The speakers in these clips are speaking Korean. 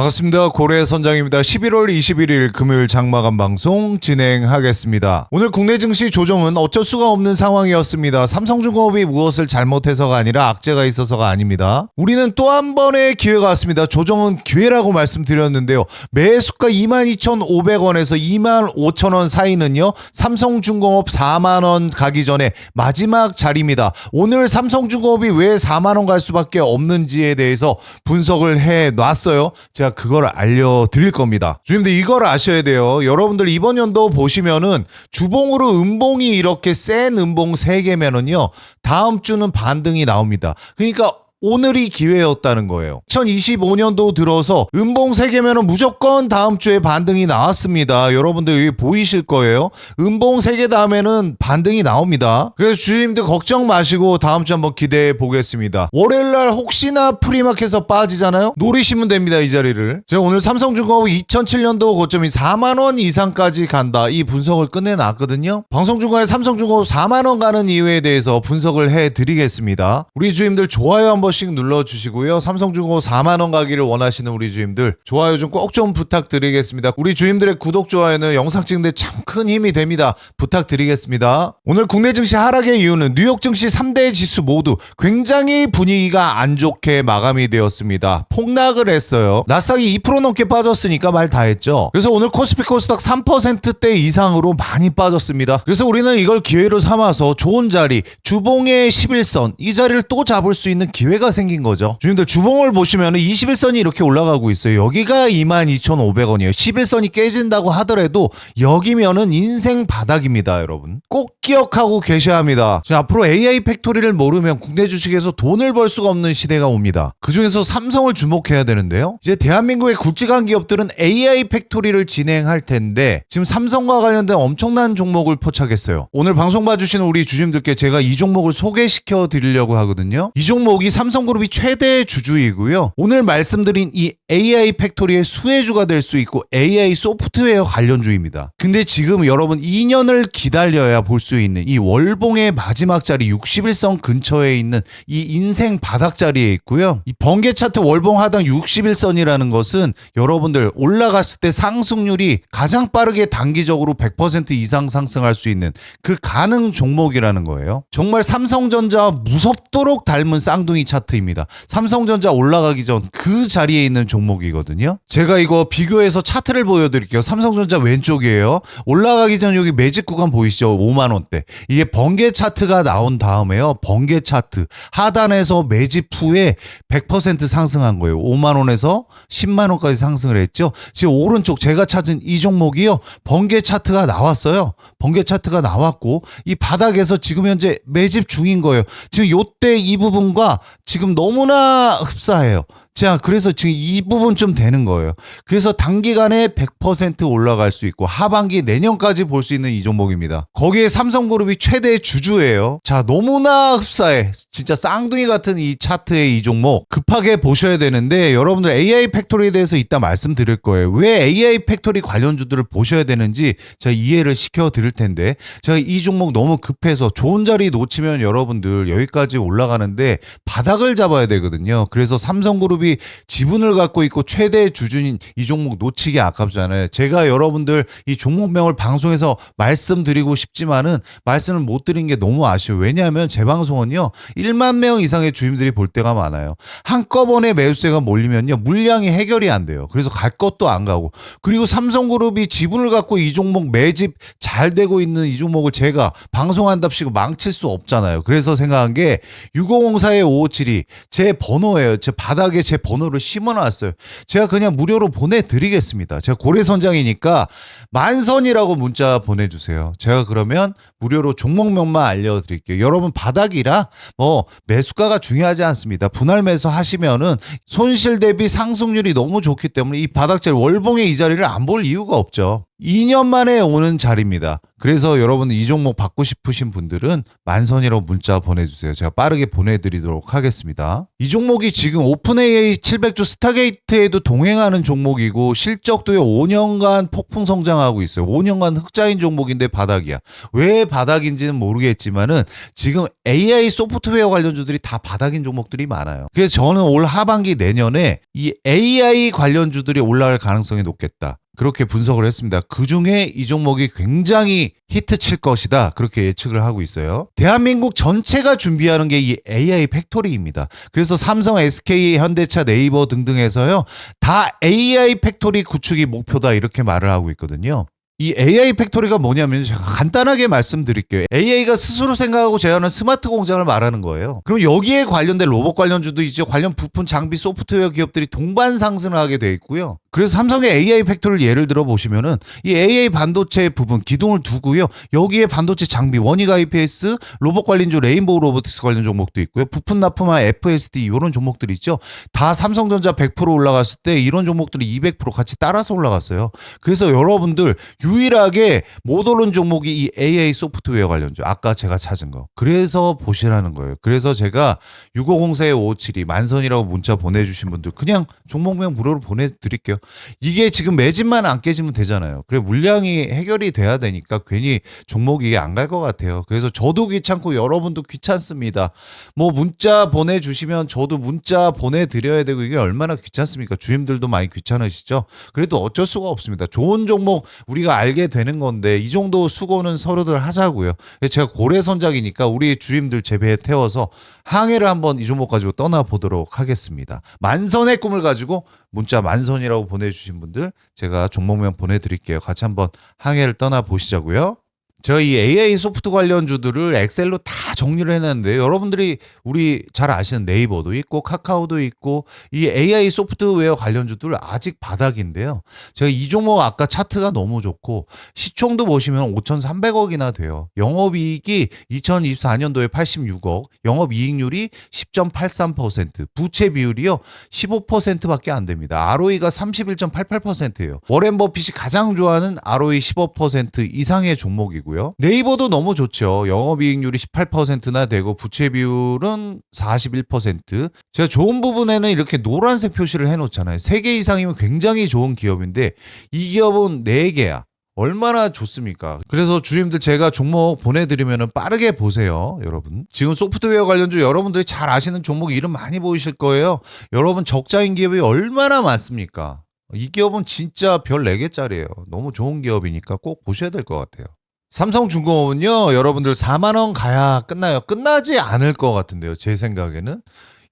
반갑습니다. 고래 선장입니다. 11월 21일 금요일 장마감 방송 진행하겠습니다. 오늘 국내 증시 조정은 어쩔 수가 없는 상황이었습니다. 삼성중공업이 무엇을 잘못해서가 아니라 악재가 있어서가 아닙니다. 우리는 또 한 번의 기회가 왔습니다. 조정은 기회라고 말씀드렸는데요. 매수가 22,500원에서 25,000원 사이는요. 삼성중공업 4만 원 가기 전에 마지막 자리입니다. 오늘 삼성중공업이 왜 4만 원 갈 수밖에 없는지에 대해서 분석을 해 놨어요. 제가 그걸 알려드릴 겁니다. 주님들 이걸 아셔야 돼요. 여러분들 이번 연도 보시면은 주봉으로 음봉이 이렇게 센 음봉 3개면은요. 다음 주는 반등이 나옵니다. 그러니까 오늘이 기회였다는 거예요. 2025년도 들어서 음봉 3개면은 무조건 다음 주에 반등이 나왔습니다. 여러분들 여기 보이실 거예요. 음봉 3개 다음에는 반등이 나옵니다. 그래서 주님들 걱정 마시고 다음 주 한번 기대해 보겠습니다. 월요일 날 혹시나 프리마켓에서 빠지잖아요. 노리시면 됩니다. 이 자리를. 제가 오늘 삼성중공업 2007년도 고점이 4만 원 이상까지 간다. 이 분석을 끝내 놨거든요. 방송 중간에 삼성중공업 4만 원 가는 이유에 대해서 분석을 해 드리겠습니다. 우리 주임들 좋아요 한번 번씩 눌러주시고요. 삼성중공업 4만원 가기를 원하시는 우리 주임들 좋아요 좀 꼭 좀 부탁드리겠습니다. 우리 주임들의 구독, 좋아요는 영상 찍는데 참 큰 힘이 됩니다. 부탁드리겠습니다. 오늘 국내 증시 하락의 이유는 뉴욕 증시 3대 지수 모두 굉장히 분위기가 안 좋게 마감이 되었습니다. 폭락을 했어요. 나스닥이 2% 넘게 빠졌으니까 말 다 했죠. 그래서 오늘 코스피 코스닥 3%대 이상으로 많이 빠졌습니다. 그래서 우리는 이걸 기회로 삼아서 좋은 자리, 주봉의 11선 이 자리를 또 잡을 수 있는 기회가 생긴 거죠. 주님들 주봉을 보시면 21선이 이렇게 올라가고 있어요. 여기가 22,500원이에요. 11선이 깨진다고 하더라도 여기면은 인생 바닥입니다, 여러분. 꼭 기억하고 계셔야 합니다. 자, 앞으로 AI 팩토리를 모르면 국내 주식에서 돈을 벌 수가 없는 시대가 옵니다. 그 중에서 삼성을 주목해야 되는데요. 이제 대한민국의 굵직한 기업들은 AI 팩토리를 진행할 텐데 지금 삼성과 관련된 엄청난 종목을 포착했어요. 오늘 방송 봐주시는 우리 주님들께 제가 이 종목을 소개시켜 드리려고 하거든요. 이 종목이 삼성 그룹이 최대 주주이고요. 오늘 말씀드린 이 AI 팩토리의 수혜주가 될 수 있고 AI 소프트웨어 관련주입니다. 근데 지금 여러분 2년을 기다려야 볼 수 있는 이 월봉의 마지막 자리 61선 근처에 있는 이 인생 바닥 자리에 있고요. 이 번개 차트 월봉 하단 61선이라는 것은 여러분들 올라갔을 때 상승률이 가장 빠르게 단기적으로 100% 이상 상승할 수 있는 그 가능 종목이라는 거예요. 정말 삼성전자 무섭도록 닮은 쌍둥이 차트입니다. 삼성전자 올라가기 전 그 자리에 있는 종목 이거든요. 제가 이거 비교해서 차트를 보여드릴게요. 삼성전자 왼쪽이에요. 올라가기 전 여기 매직 구간 보이시죠? 5만 원대. 이게 번개 차트가 나온 다음에요. 번개 차트 하단에서 매집 후에 100% 상승한 거예요. 5만 원에서 10만 원까지 상승을 했죠. 지금 오른쪽 제가 찾은 이 종목이요. 번개 차트가 나왔어요. 번개 차트가 나왔고 이 바닥에서 지금 현재 매집 중인 거예요. 지금 요때 이 부분과 지금 너무나 흡사해요. 자, 그래서 지금 이 부분 좀 되는 거예요. 그래서 단기간에 100% 올라갈 수 있고 하반기 내년까지 볼 수 있는 이 종목입니다. 거기에 삼성그룹이 최대 주주예요. 자, 너무나 흡사해. 진짜 쌍둥이 같은 이 차트의 이 종목 급하게 보셔야 되는데 여러분들 AI 팩토리에 대해서 이따 말씀드릴 거예요. 왜 AI 팩토리 관련주들을 보셔야 되는지 제가 이해를 시켜 드릴 텐데 제가 이 종목 너무 급해서 좋은 자리 놓치면 여러분들 여기까지 올라가는데 바닥을 잡아야 되거든요. 그래서 삼성그룹 이 지분을 갖고 있고 최대 주주인 이 종목 놓치기 아깝잖아요. 제가 여러분들 이 종목명을 방송에서 말씀드리고 싶지만은 말씀을 못 드린 게 너무 아쉬워요. 왜냐하면 제 방송은요 1만 명 이상의 주임들이 볼 때가 많아요. 한꺼번에 매수세가 몰리면요 물량이 해결이 안 돼요. 그래서 갈 것도 안 가고 그리고 삼성그룹이 지분을 갖고 이 종목 매집 잘 되고 있는 이 종목을 제가 방송한답시고 망칠 수 없잖아요. 그래서 생각한 게 6004의 5572 제 번호예요. 제 바닥에 제 번호를 심어놨어요. 제가 그냥 무료로 보내드리겠습니다. 제가 고래선장이니까 만선이라고 문자 보내주세요. 제가 그러면 무료로 종목명만 알려드릴게요. 여러분 바닥이라 뭐 매수가가 중요하지 않습니다. 분할 매수 하시면은 손실 대비 상승률이 너무 좋기 때문에 이 바닥자리 월봉의 이 자리를 안 볼 이유가 없죠. 2년 만에 오는 자리입니다. 그래서 여러분 이 종목 받고 싶으신 분들은 만선이라고 문자 보내주세요. 제가 빠르게 보내드리도록 하겠습니다. 이 종목이 지금 오픈 AA 700조 스타게이트에도 동행하는 종목이고 실적도 5년간 폭풍 성장하고 있어요. 5년간 흑자인 종목인데 바닥이야. 왜 바닥인지는 모르겠지만은 지금 AI 소프트웨어 관련주들이 다 바닥인 종목들이 많아요. 그래서 저는 올 하반기 내년에 이 AI 관련주들이 올라갈 가능성이 높겠다. 그렇게 분석을 했습니다. 그 중에 이 종목이 굉장히 히트 칠 것이다. 그렇게 예측을 하고 있어요. 대한민국 전체가 준비하는 게 이 AI 팩토리입니다. 그래서 삼성, SK, 현대차, 네이버 등등에서요. 다 AI 팩토리 구축이 목표다. 이렇게 말을 하고 있거든요. 이 AI 팩토리가 뭐냐면 제가 간단하게 말씀드릴게요. AI가 스스로 생각하고 제어하는 스마트 공장을 말하는 거예요. 그럼 여기에 관련된 로봇 관련주도 이제 관련 부품 장비 소프트웨어 기업들이 동반 상승을 하게 돼 있고요. 그래서 삼성의 AI 팩토리를 예를 들어 보시면은 이 AI 반도체 부분 기둥을 두고요. 여기에 반도체 장비 원익 IPS, 로봇 관련주 레인보우 로보틱스 관련 종목도 있고요. 부품 납품화 FSD 이런 종목들이 있죠. 다 삼성전자 100% 올라갔을 때 이런 종목들이 200% 같이 따라서 올라갔어요. 그래서 여러분들 유일하게 못 오른 종목이 이 AI 소프트웨어 관련주. 아까 제가 찾은 거. 그래서 보시라는 거예요. 그래서 제가 6504-572 만선이라고 문자 보내 주신 분들 그냥 종목명 무료로 보내 드릴게요. 이게 지금 매집만 안 깨지면 되잖아요. 그래 물량이 해결이 돼야 되니까 괜히 종목이 안갈 것 같아요. 그래서 저도 귀찮고 여러분도 귀찮습니다. 뭐 문자 보내주시면 저도 문자 보내드려야 되고 이게 얼마나 귀찮습니까? 주임들도 많이 귀찮으시죠? 그래도 어쩔 수가 없습니다. 좋은 종목 우리가 알게 되는 건데 이 정도 수고는 서로들 하자고요. 제가 고래선작이니까 우리 주임들 재배에 태워서 항해를 한번 이 종목 가지고 떠나보도록 하겠습니다. 만선의 꿈을 가지고 문자 만선이라고 보내주신 분들 제가 종목명 보내드릴게요. 같이 한번 항해를 떠나 보시자고요. 저희 AI 소프트 관련주들을 엑셀로 다 정리를 해놨는데 여러분들이 우리 잘 아시는 네이버도 있고 카카오도 있고 이 AI 소프트웨어 관련주들 아직 바닥인데요. 제가 이 종목 아까 차트가 너무 좋고 시총도 보시면 5,300억이나 돼요. 영업이익이 2024년도에 86억, 영업이익률이 10.83%, 부채 비율이요 15%밖에 안 됩니다. ROE가 31.88%예요. 워렌 버핏이 가장 좋아하는 ROE 15% 이상의 종목이고. 고요 네이버도 너무 좋죠. 영업이익률이 18%나 되고 부채 비율은 41%. 제가 좋은 부분에는 이렇게 노란색 표시를 해놓잖아요. 3개 이상이면 굉장히 좋은 기업인데 이 기업은 4개야. 얼마나 좋습니까? 그래서 주임들 제가 종목 보내드리면 빠르게 보세요, 여러분. 지금 소프트웨어 관련주 여러분들이 잘 아시는 종목 이름 많이 보이실 거예요. 여러분 적자인 기업이 얼마나 많습니까? 이 기업은 진짜 별 4개짜리예요. 너무 좋은 기업이니까 꼭 보셔야 될 것 같아요. 삼성중공업은요, 여러분들 4만원 가야 끝나요. 끝나지 않을 것 같은데요, 제 생각에는.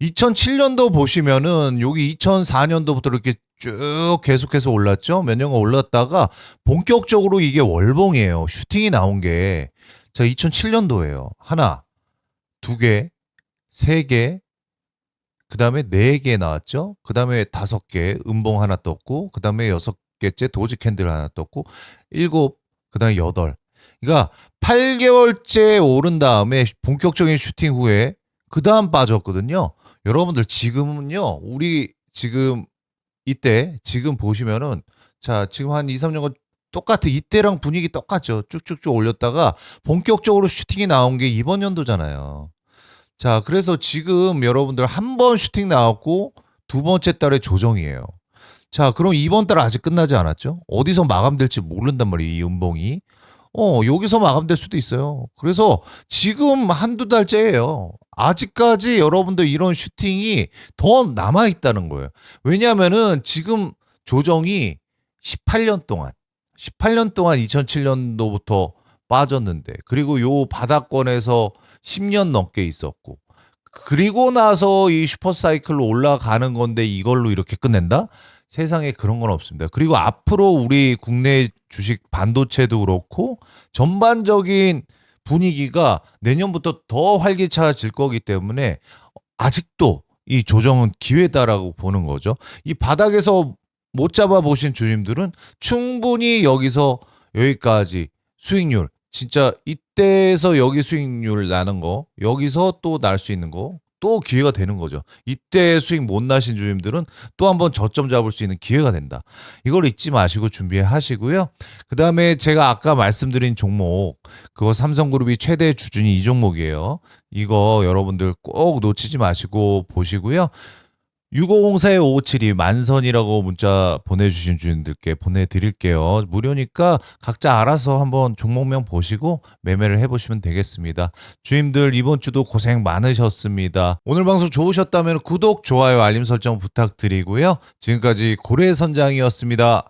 2007년도 보시면은, 여기 2004년도부터 이렇게 쭉 계속해서 올랐죠? 몇 년간 올랐다가, 본격적으로 이게 월봉이에요. 슈팅이 나온 게. 자, 2007년도에요. 하나, 두 개, 세 개, 그 다음에 네 개 나왔죠? 그 다음에 다섯 개, 음봉 하나 떴고, 그 다음에 여섯 개째 도지 캔들 하나 떴고, 일곱, 그 다음에 여덟. 그러니까 8개월째 오른 다음에 본격적인 슈팅 후에 그 다음 빠졌거든요. 여러분들 지금은요. 우리 지금 이때 지금 보시면은 자 지금 한 2, 3년간 똑같아 이때랑 분위기 똑같죠. 쭉쭉쭉 올렸다가 본격적으로 슈팅이 나온 게 이번 연도잖아요. 자 그래서 지금 여러분들 한 번 슈팅 나왔고 두 번째 달에 조정이에요. 자 그럼 이번 달 아직 끝나지 않았죠? 어디서 마감될지 모른단 말이에요. 이 음봉이. 어, 여기서 마감될 수도 있어요. 그래서 지금 한두 달째예요. 아직까지 여러분들 이런 슈팅이 더 남아 있다는 거예요. 왜냐하면은 지금 조정이 18년 동안 18년 동안 2007년도부터 빠졌는데 그리고 요 바닥권에서 10년 넘게 있었고 그리고 나서 이 슈퍼사이클로 올라가는 건데 이걸로 이렇게 끝낸다? 세상에 그런 건 없습니다. 그리고 앞으로 우리 국내 주식 반도체도 그렇고 전반적인 분위기가 내년부터 더 활기차질 거기 때문에 아직도 이 조정은 기회다라고 보는 거죠. 이 바닥에서 못 잡아 보신 주님들은 충분히 여기서 여기까지 수익률 진짜 이때에서 여기 수익률 나는 거 여기서 또 날 수 있는 거 또 기회가 되는 거죠. 이때 수익 못 나신 주님들은 또 한번 저점 잡을 수 있는 기회가 된다. 이걸 잊지 마시고 준비하시고요. 그 다음에 제가 아까 말씀드린 종목, 그거 삼성그룹이 최대 주준이 이 종목이에요. 이거 여러분들 꼭 놓치지 마시고 보시고요. 6504-5572 만선이라고 문자 보내주신 주인들께 보내드릴게요. 무료니까 각자 알아서 한번 종목명 보시고 매매를 해보시면 되겠습니다. 주임들 이번 주도 고생 많으셨습니다. 오늘 방송 좋으셨다면 구독, 좋아요, 알림 설정 부탁드리고요. 지금까지 고래선장이었습니다.